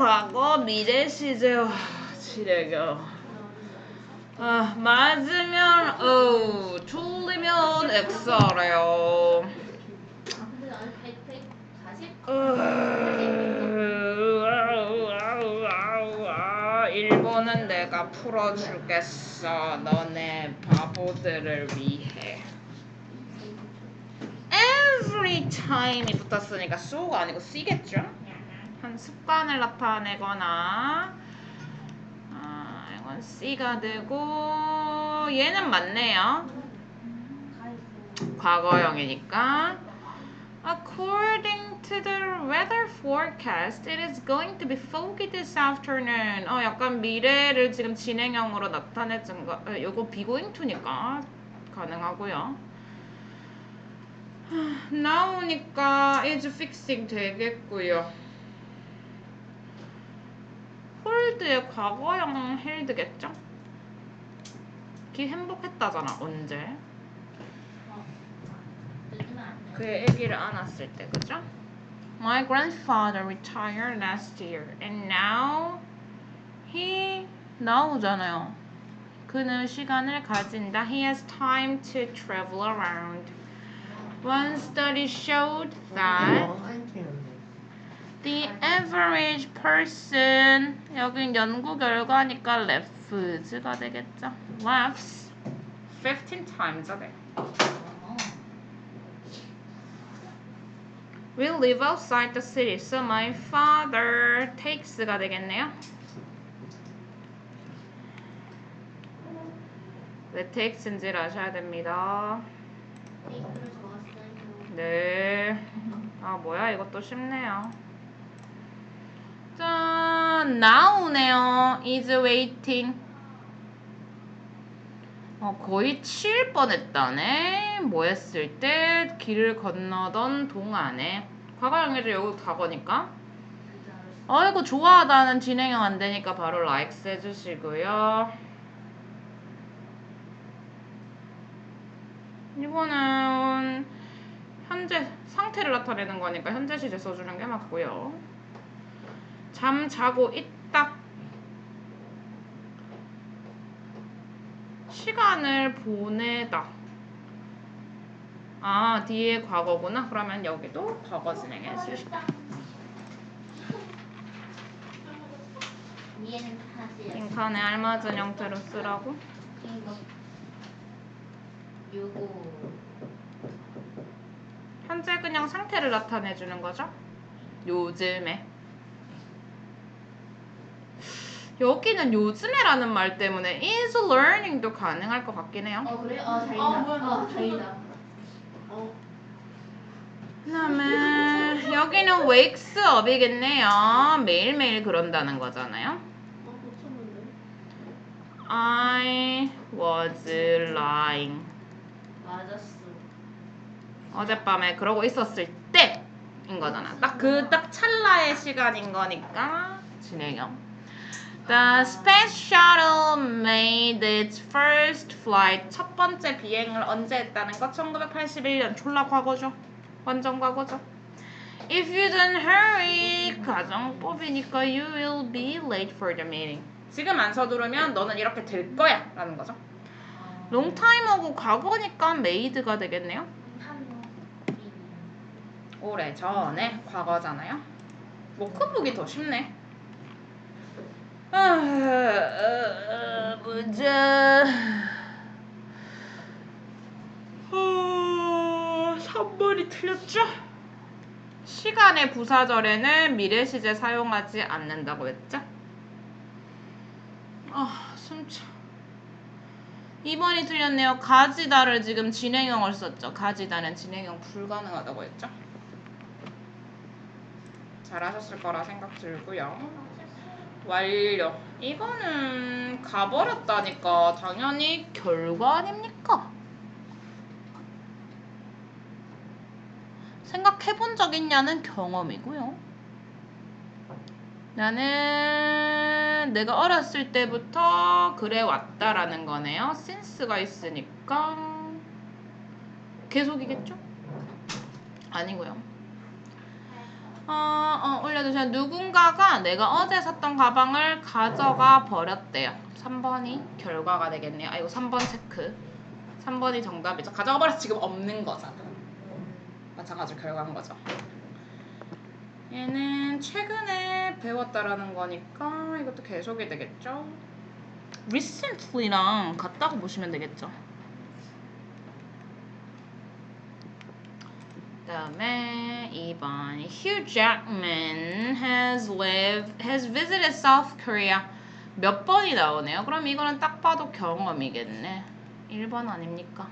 과거, 미래 시제. 와, 지레겨. 아, 맞으면 O, 틀리면 나는 100, 100, 40? 일본은 내가 풀어주겠어. 너네 바보들을 위해. Every time이 붙었으니까 so가 아니고 C겠죠? 한 습관을 나타내거나 아, 이건 C가 되고 얘는 맞네요. 과거형이니까 According to the weather forecast, it is going to be foggy this afternoon. 어, 약간 미래를 지금 진행형으로 나타내준 거. 어, 요거 be going to니까 가능하고요. 하, 나오니까 is fixing 되겠고요. 홀드의 과거형 헬드겠죠? 기 행복했다잖아 언제? 그의 아기를 안았을 때, 그죠? My grandfather retired last year, and now he 나오잖아요. 그는 시간을 가진다. He has time to travel around. One study showed that average person 여긴 연구 결과니까 lefts가 되겠죠. Laughs 15 times a day. We live outside the city, so my father takes가 되겠네요. 왜 takes인지를 아셔야 됩니다. 네. 아 뭐야 이것도 쉽네요. 짠 나오네요. is waiting. 어 거의 치일 뻔했다네. 뭐 했을 때 길을 건너던 동안에 과거형이죠 여기 과거니까. 아이고 좋아하다는 진행형 안 되니까 바로 likes 해주시고요. 이거는 현재 상태를 나타내는 거니까 현재 시제 써주는 게 맞고요. 잠 자고 있다. 시간을 보내다. 아 뒤에 과거구나. 그러면 여기도 과거 진행해 주시다. 빈칸에 알맞은 형태로 쓰라고. 현재 그냥 상태를 나타내 주는 거죠. 요즘에. 여기는 요즘에라는 말 때문에 is learning도 가능할 것 같긴 해요. 어 그래? 어 다행이다. 어, 뭐야, 어나 다행이다. 어, 그다음에 여기는 wakes up이겠네요. 매일매일 그런다는 거잖아요. 어. I was lying. 맞았어. 어젯밤에 그러고 있었을 때인 거잖아. 딱 그딱 찰나의 시간인 거니까 진행형. The space shuttle made its first flight. 첫 번째 비행을 언제 했다는 거? 1981년. 졸라 과거죠. 완전 과거죠. If you don't hurry, 가정법이니까 you will be late for the meeting. 지금 안 서두르면 너는 이렇게 될 거야. 라는 거죠. time하고 과거니까 made가 되겠네요. 오래 전에 과거잖아요. 워크북이 더 쉽네. 아, 아, 아, 보자. 어, 3번이 틀렸죠? 시간의 부사절에는 미래 시제 사용하지 않는다고 했죠? 아, 숨차. 2번이 틀렸네요. 가지다를 지금 진행형을 썼죠. 가지다는 진행형 불가능하다고 했죠. 잘하셨을 거라 생각 들고요. 완료. 이거는 가버렸다니까 당연히 결과 아닙니까? 생각해본 적 있냐는 경험이고요. 나는 내가 어렸을 때부터 그래 왔다라는 거네요. since가 있으니까 계속이겠죠? 아니고요. 어, 어, 올려주세요. 누군가가 내가 어제 샀던 가방을 가져가 버렸대요. 3번이 결과가 되겠네요. 아, 이거 3번 체크. 3번이 정답이죠. 가져가 버려서 지금 없는 거잖아. 마찬가지로 결과인 거죠. 얘는 최근에 배웠다라는 거니까 이것도 계속이 되겠죠. recently랑 같다고 보시면 되겠죠. 다음에 2번 Hugh Jackman has lived has visited South Korea 몇 번이 나오네요. 그럼 이거는 딱 봐도 경험이겠네. 1번 아닙니까?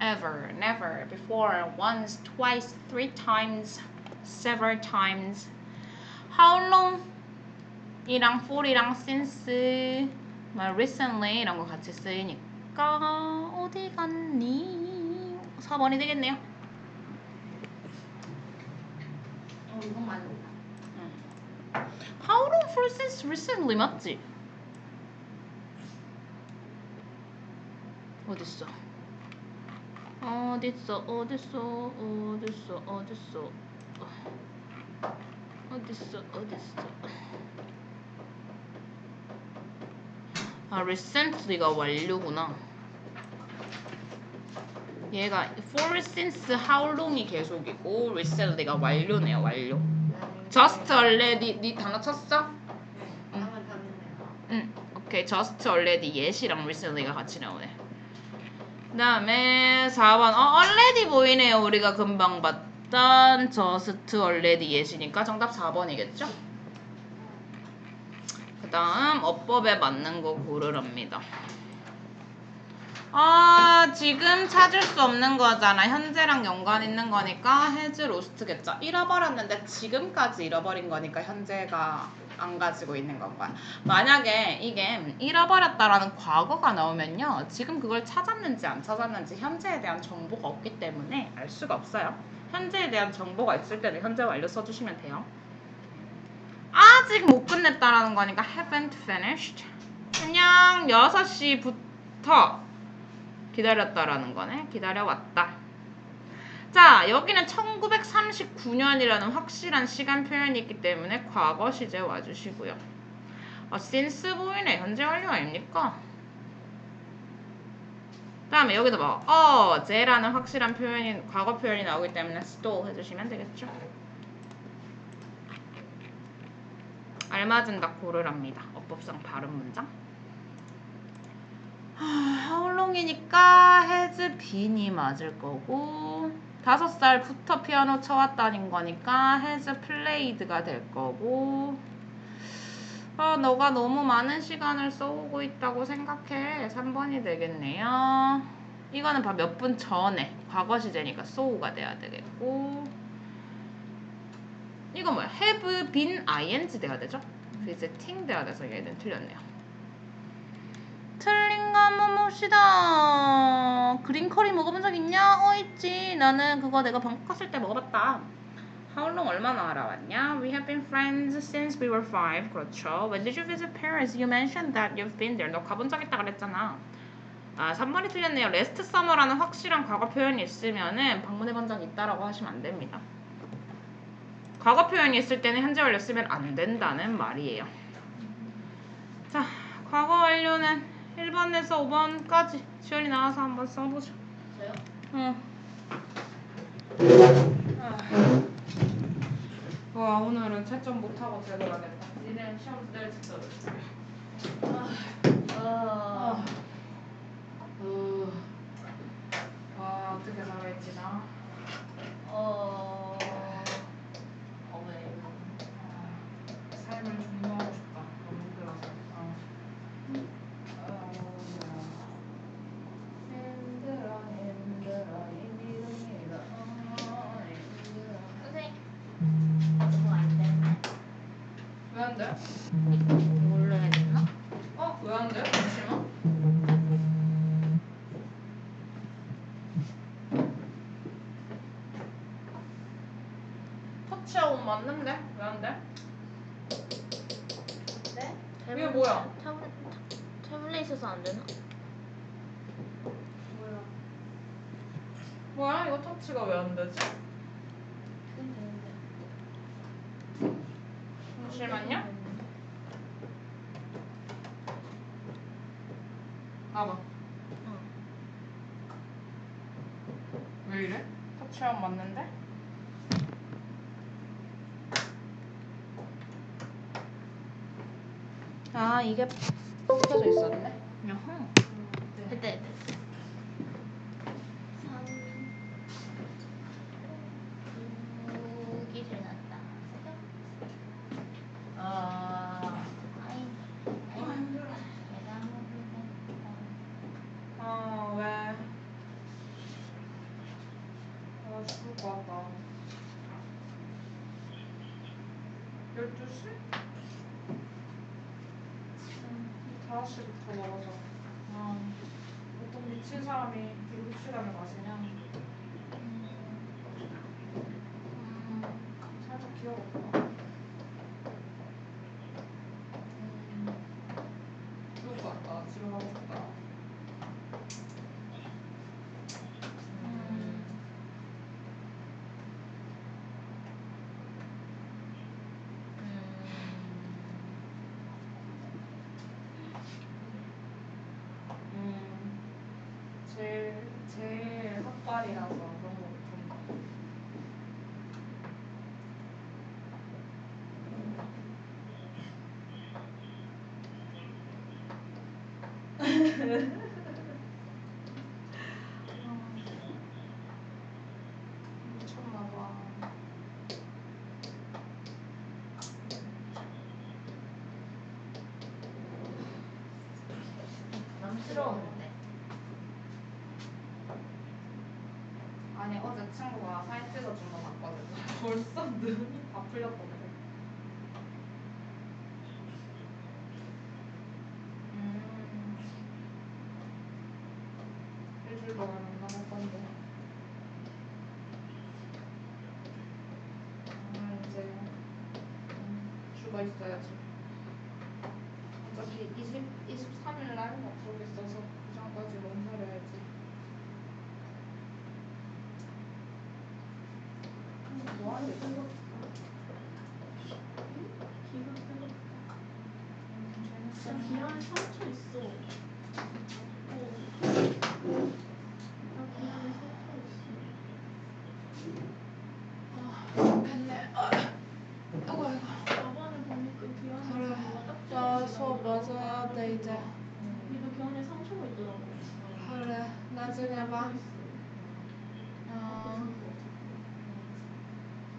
Ever, never, before, once, twice, three times, several times. How long? 이랑 for이랑 since, 뭐 recently 이런 거 같이 쓰이니까 어디 갔니? 4번이 되겠네요. 맞는다. How long for since recently 맞지? 어딨어? 어딨어? 어딨어? 어딨어? 어딨어? 어딨어? 어딨어? 아, recently가 완료구나. 얘가 for since how long이 계속이고 recently가 완료네요. 완료. Just already 네 단어 쳤어? 응. 오케이. Just already 예시랑 recently가 같이 나오네. 그 다음에 4번 어 already 보이네요. 우리가 금방 봤던 just already 예시니까 정답 4번이겠죠? 그 다음 어법에 맞는 거 고르랍니다. 아 지금 찾을 수 없는 거잖아. 현재랑 연관 있는 거니까 has lost겠죠. 잃어버렸는데 지금까지 잃어버린 거니까 현재가 안 가지고 있는 건가요? 만약에 이게 잃어버렸다라는 과거가 나오면요. 지금 그걸 찾았는지 안 찾았는지 현재에 대한 정보가 없기 때문에 알 수가 없어요. 현재에 대한 정보가 있을 때는 현재 완료 써주시면 돼요. 아직 못 끝냈다라는 거니까 haven't finished. 그냥 6시부터 기다렸다라는 거네. 기다려왔다. 자, 여기는 1939년이라는 확실한 시간 표현이 있기 때문에 과거 시제 와주시고요. 아, since 보이네. 현재 완료 아닙니까? 다음에 여기도 뭐 어제라는 확실한 표현이 과거 표현이 나오기 때문에 stole 해주시면 되겠죠. 알맞은 다 고르랍니다. 어법상 발음 문장. 하울롱이니까 has been이 맞을 거고 다섯 살부터 피아노 쳐왔다는 거니까 has played가 될 거고. 아, 너가 너무 많은 시간을 써오고 있다고 생각해. 3번이 되겠네요. 이거는 봐몇분 전에 과거 시제니까 so가 돼야 되겠고. 이거 뭐야? have been ing 돼야 되죠? Visiting 돼야 돼서 얘는 틀렸네요 틀린 거 한번 봅시다. 그린 커리 먹어본 적 있냐? 어 있지. 나는 그거 내가 방콕 갔을 때 먹어봤다. How long 얼마나 알아왔냐? We have been friends since we were five. 그렇죠. When did you visit Paris? You mentioned that you've been there. 너 가본 적 있다 그랬잖아. 아, 3번이 틀렸네요. Last summer라는 확실한 과거 표현이 있으면은 방문해 본 적 있다라고 하시면 안 됩니다. 과거 표현이 있을 때는 현재 완료 쓰면 안 된다는 말이에요. 자, 과거 완료는 1번에서 5번까지 지원이 나와서 한번 써보죠. 저요? 응. 와 오늘은 채점 못하고 되돌아겠다. 니네 시험 기다릴 수 없어. 어. 어. 와 어떻게 살아있지 나? 어. 어, 왜? 삶을 왜 안 돼? 이걸로 해야 되나? 어? 왜 안 돼? 잠시만. 터치아웃 맞는데? 왜 안 돼? 네? 이게 뭐야? 타블렛 있어서 안 되나? 뭐야? 뭐야? 이거 터치가 왜 안 되지? 되는데. 잠시만요. 봐봐. 어. 왜 이래? 터치하면 맞는데? 아 이게 펴져 있었네. 야호. 네. 됐다 됐다. 3 6이 제일 낫다. 아, 아이. 아 힘들어. 계산을 했다. 아 왜? 아 죽을 것 같다. 12시? 5시부터 먹어서. 아, 보통 미친 사람이 7시간을 마시냐? 살짝 기어볼까? 음, 죽을 것 같다. 집에 가고 싶다. 음. 음, 제일 헛발이라서 그런 거 못한다. 미쳤나 봐. 부담스러운데. 아니 어제 친구가 사진 찍어준 거 봤거든. 벌써 눈이 다 풀렸거든. 음. 일주일 동안 안 나갈 건데. 아 이제 음, 죽어 있어야지. 어차피 20, 23일 날 약속 있어서 그 전까지 몸살해야지. 뭐 하는 게 기가 뜨겁다. 나 기란에 상처 있어. 어. 나 기란에 상처 있어. 좋겠네. 아, 아이고 아이고. 저번에 보니까 기란에 그래. 뭐가 딱 나 수업 맞아야 돼 이제. 니도 기란에 상처가 있더라고. 그래 나중에 봐. 상처 있어. 어.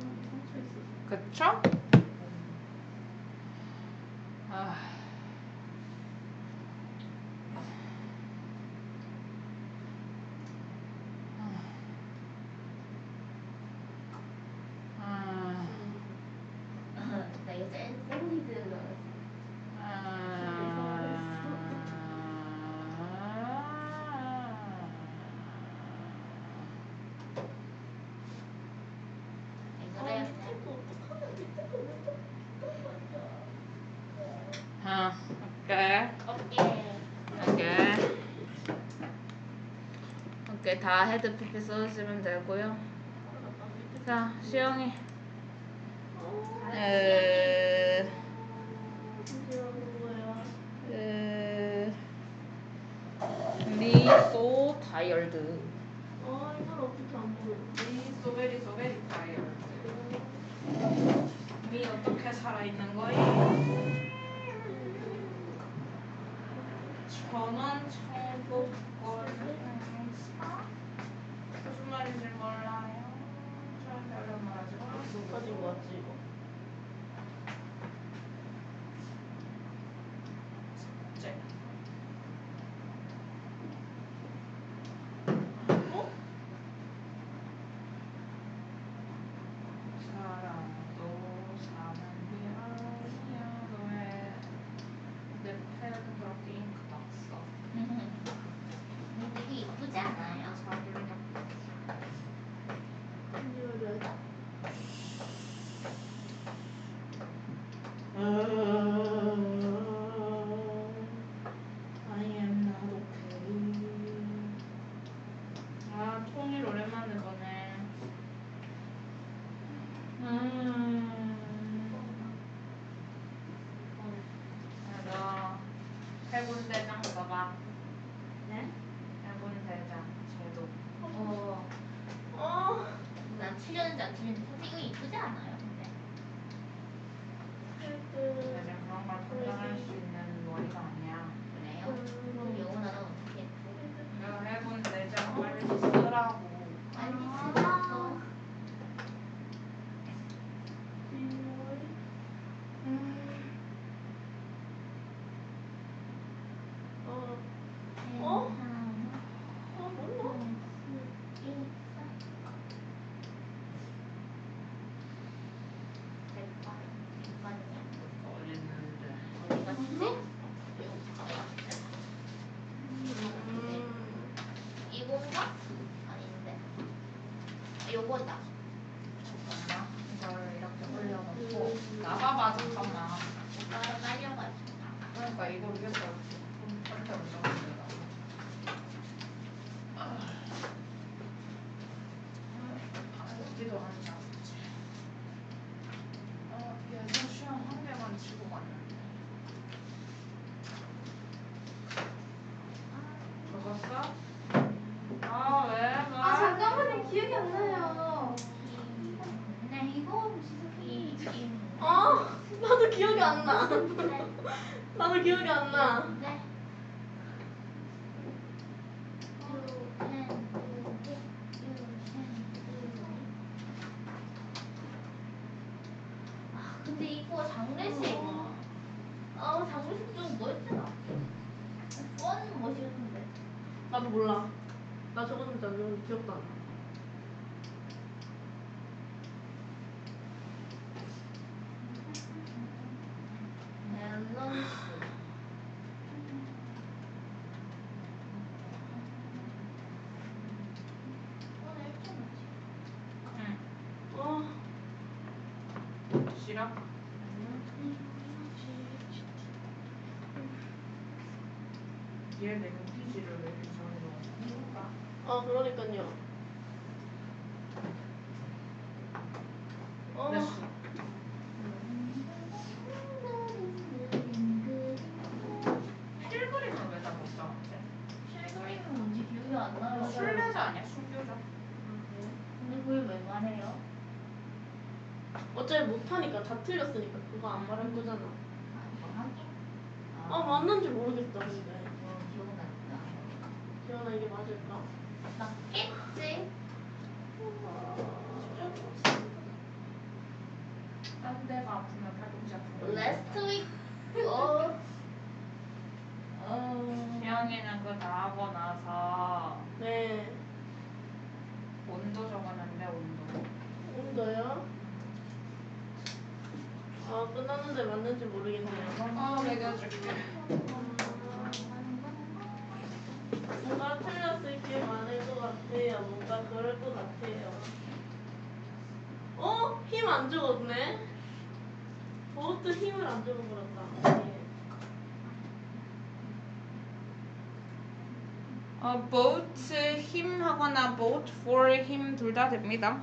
기란에 상처 있어. 그쵸? 아. 아. 나 이거 제일 소리 들어. 아. 밑에 거 어떡하면 밑에 거 왜? 아, 오케이. 오케이. 오케이. 오케이, 다 헤드피피 써주시면 되고요. 자, 시영이. 에, 에, 리소 다이얼드. 아 이걸 어떻게 안 보여? 리 소 베리 소 베리 다이얼드. 미 어떻게 살아있는 거야? 전원 청구권 무슨 말인지 몰라요. 저한테 어려운 말 하지 마. 누까지 왔지 이거? 어디도 앉아. 아, 얘도 시험 한 개만 치고 갔는데. 적었어? 아, 왜? 왜? 아 잠깐만요 기억이 안 나요. 네, 이거 이, 이, 아 나도 기억이 안 나. 네. 나도 기억이 안 나. 네. 아, 근데 이거 장례식. 아, 장례식 좀 멋있잖아. 뻔 멋있는데. 나도 몰라. 나 적었는지 안 적었는지 기억도 안 나. 밸런스. 오늘 일찍 응. 어. 싫어? 얘 내가 피지를 왜 이렇게 저리 이유가? 아 그러니까요. 어. 몇 시? 필그림을 왜다 못 잡았지? 실그림은 뭔지 기억이 안 나요. 술래자 아니야? 술교자? 근데 그걸 왜 말해요? 어차피 못하니까 다 틀렸으니까 그거 안 말할 거잖아. 아, 이거 하긴. 아 맞는지 모르겠어 근데. 어, 기억난다. 기현아 이게 맞을까? 맞겠지? 딴 데가 아프면 팔꿈치 아픈 Last week. 어. 어. 태영이는 그거 다 하고 나서 네. 온도 적었는데 온도 온도요? 아 끝났는데 맞는지 모르겠네요. 아 매겨줄게 뭔가 틀렸을 게 많을 것 같아요. 뭔가 그럴 것 같아요. 어? 힘 안 적었네? 보트 힘을 안 적어버렸다. 어, boat 힘 하거나 boat for 힘둘다 됩니다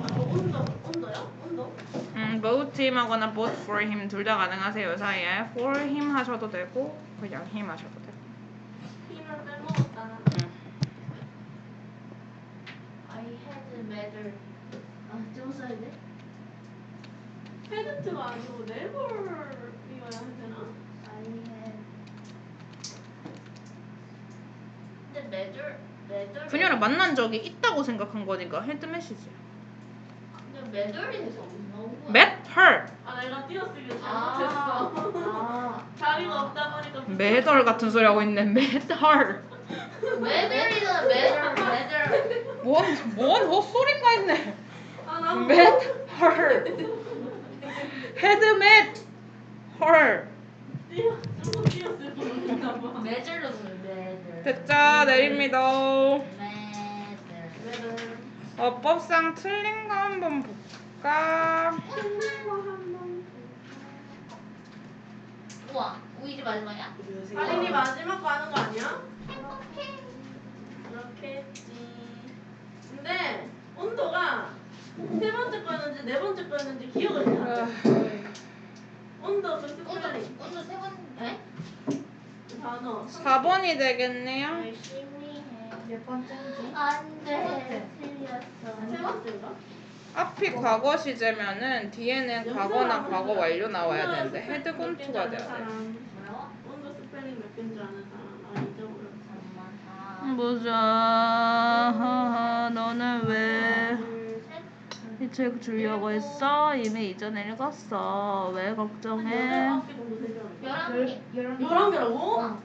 온도, 온도요? 온도? 음, boat 힘 하거나 boat for 힘둘다 가능하세요 이 사이에 for 힘 하셔도 되고 그냥 힘 하셔도 되고 힘을 빼먹었다. 음. I had medal. 아, 좀 써야 돼? 헤드트가 아니고 네벌이어야 되나? I had. Medal. 그녀를 만난 적이 있다고 생각한 거니까 헤드 메시지야 근데 돼서 어디서 나온 거야? met her 아 내가 띄어쓰기를 아, 잘못했어. 아. 자리가 없다 보니까 매덜 같은 소리 하고 있네 met her medal, medal. 뭔, 뭔 헛소리가 있네 아 나도 met her 헤드 met her 띄어 쓰는 medal. 됐죠 내립니다. 어법상 틀린 거 한번 볼까 우와, 우이지 마지막이야? 아린이 마지막 거 하는 거 아니야? 행복해. 그렇게 했지. 근데 온도가 세 번째 거였는지 네 번째 거였는지 기억을 잘안 나. 온도 그 온도 세번 에? 단어 4번이 되겠네요. 열심히 해. 몇 번째인지? 안돼 틀렸어. 세 번째인가? 앞이 과거 시제면은 뒤에는 과거나 과거 완료 나와야 되는데 헤드 건투가 돼야 돼. 뭐라고? 온도 스펠링 몇 개인지 아는 사람 아 잊어버렸어 잠깐만. 보자. 너는 왜 책 주려고 했어? 이미 이전에 읽었어. 왜 걱정해? 열아홉 개 정도 되지 않을까? 열한 개. 열한 열한 개라고? 어.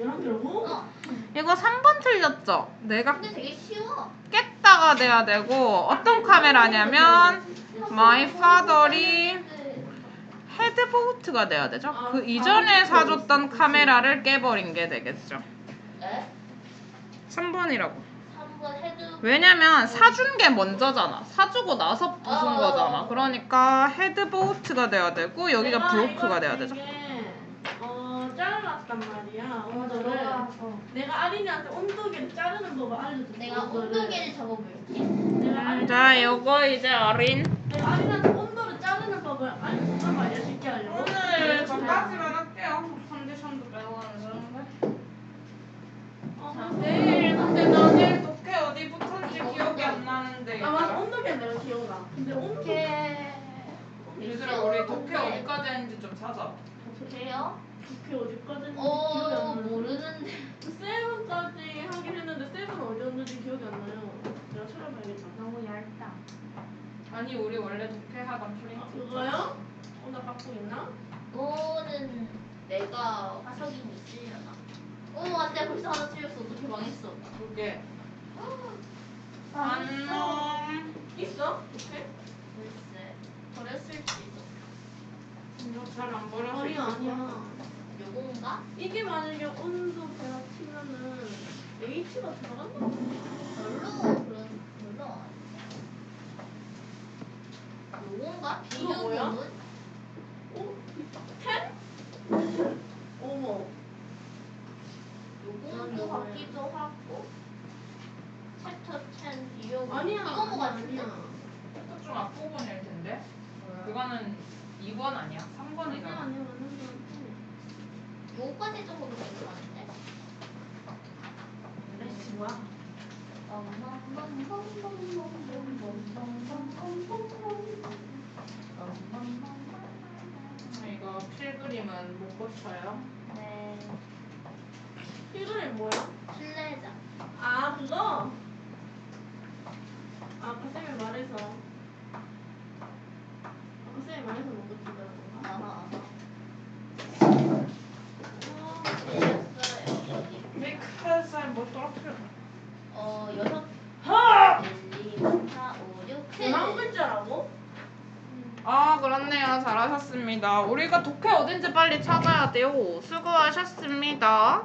열한 개라고? 어. 이거 3번 틀렸죠? 내가 근데 되게 쉬워. 깼다가 돼야 되고 어떤 카메라냐면 My father이 헤드보트가 돼야 되죠? 그 이전에 사줬던 카메라를 깨버린 게 되겠죠. 에? 3번이라고. 3번 헤드. 왜냐면 사준 게 먼저잖아. 사주고 나서 부순 어. 거잖아. 그러니까 헤드보트가 돼야 되고 여기가 내가 브로크가 이거 돼야 되죠. 되게, 어 잘랐단 말이야 온도를 어. 내가 아린이한테 온도계를 자르는 법을 알려줬어 내가 온도를. 온도계를 적어볼게. 내가 음, 아린 자, 요거 이제 어린. 내가 아린이한테 온도를 자르는 법을 알려줬단 말이야 쉽게 하려고 오늘 저까지만 할게요. 컨디션도 배워가면서. 어, 자, 근데 내일 근데 나 내일 어디 붙었는지 기억이 안 나는데. 아 맞아 온도계는 내가 기억나 근데 이렇게. 얘들아 우리 독해 어디까지 했는지 좀 찾아. 그래요? 그게 어디까지 했는지 기억이 어 안 나요 모르는데. 세븐까지 하긴 했는데 세븐 어디였는지 기억이 안 나요 내가 찾아봐야겠다 너무 얇다. 아니 우리 원래 독해 하던 아 프린트. 그거요? 어 나 갖고 있나? 너는 내가 화석이 있으려나? 어 안돼 벌써 하나 틀렸어 어떻게 망했어? 그게 아, 안녕. 있어? 오케이 글쎄 버렸을지도 이거 잘안 버려서. 아니야 아니야 요건가? 이게 만약에 온도 배합 치면은 H가 들어간다 별로 그런 별로 아니야 요건가? 이거 뭐야? 비교구문? 어? 텐? 어머 요건도 같기도 하고 챕터 10 비교구문 아니야 이거 뭐 아니야, 같은데? 아니야 이거 좀 앞부분일 텐데. 그거는 2번 아니야? 3번이잖아. 아니야 아니야 맞는 거 요까지 정도 괜찮은데? 레시 뭐야? 이거 필그림은 못 고쳐요. 네, 필그림 뭐야? 실내자. 아 그거? 아 아까 쌤이 말해서 아까 쌤이 말해서 못 고친다는 건가? 아하, 어, 틀렸어요. 여기. Because I'm 못 떨어뜨려. 어, 여섯, 하! 1, 2, 3, 4, 5, 6, 7. 한 글자라고? 아 그렇네요. 잘하셨습니다. 우리가 독해 어딘지 빨리 찾아야 돼요. 수고하셨습니다.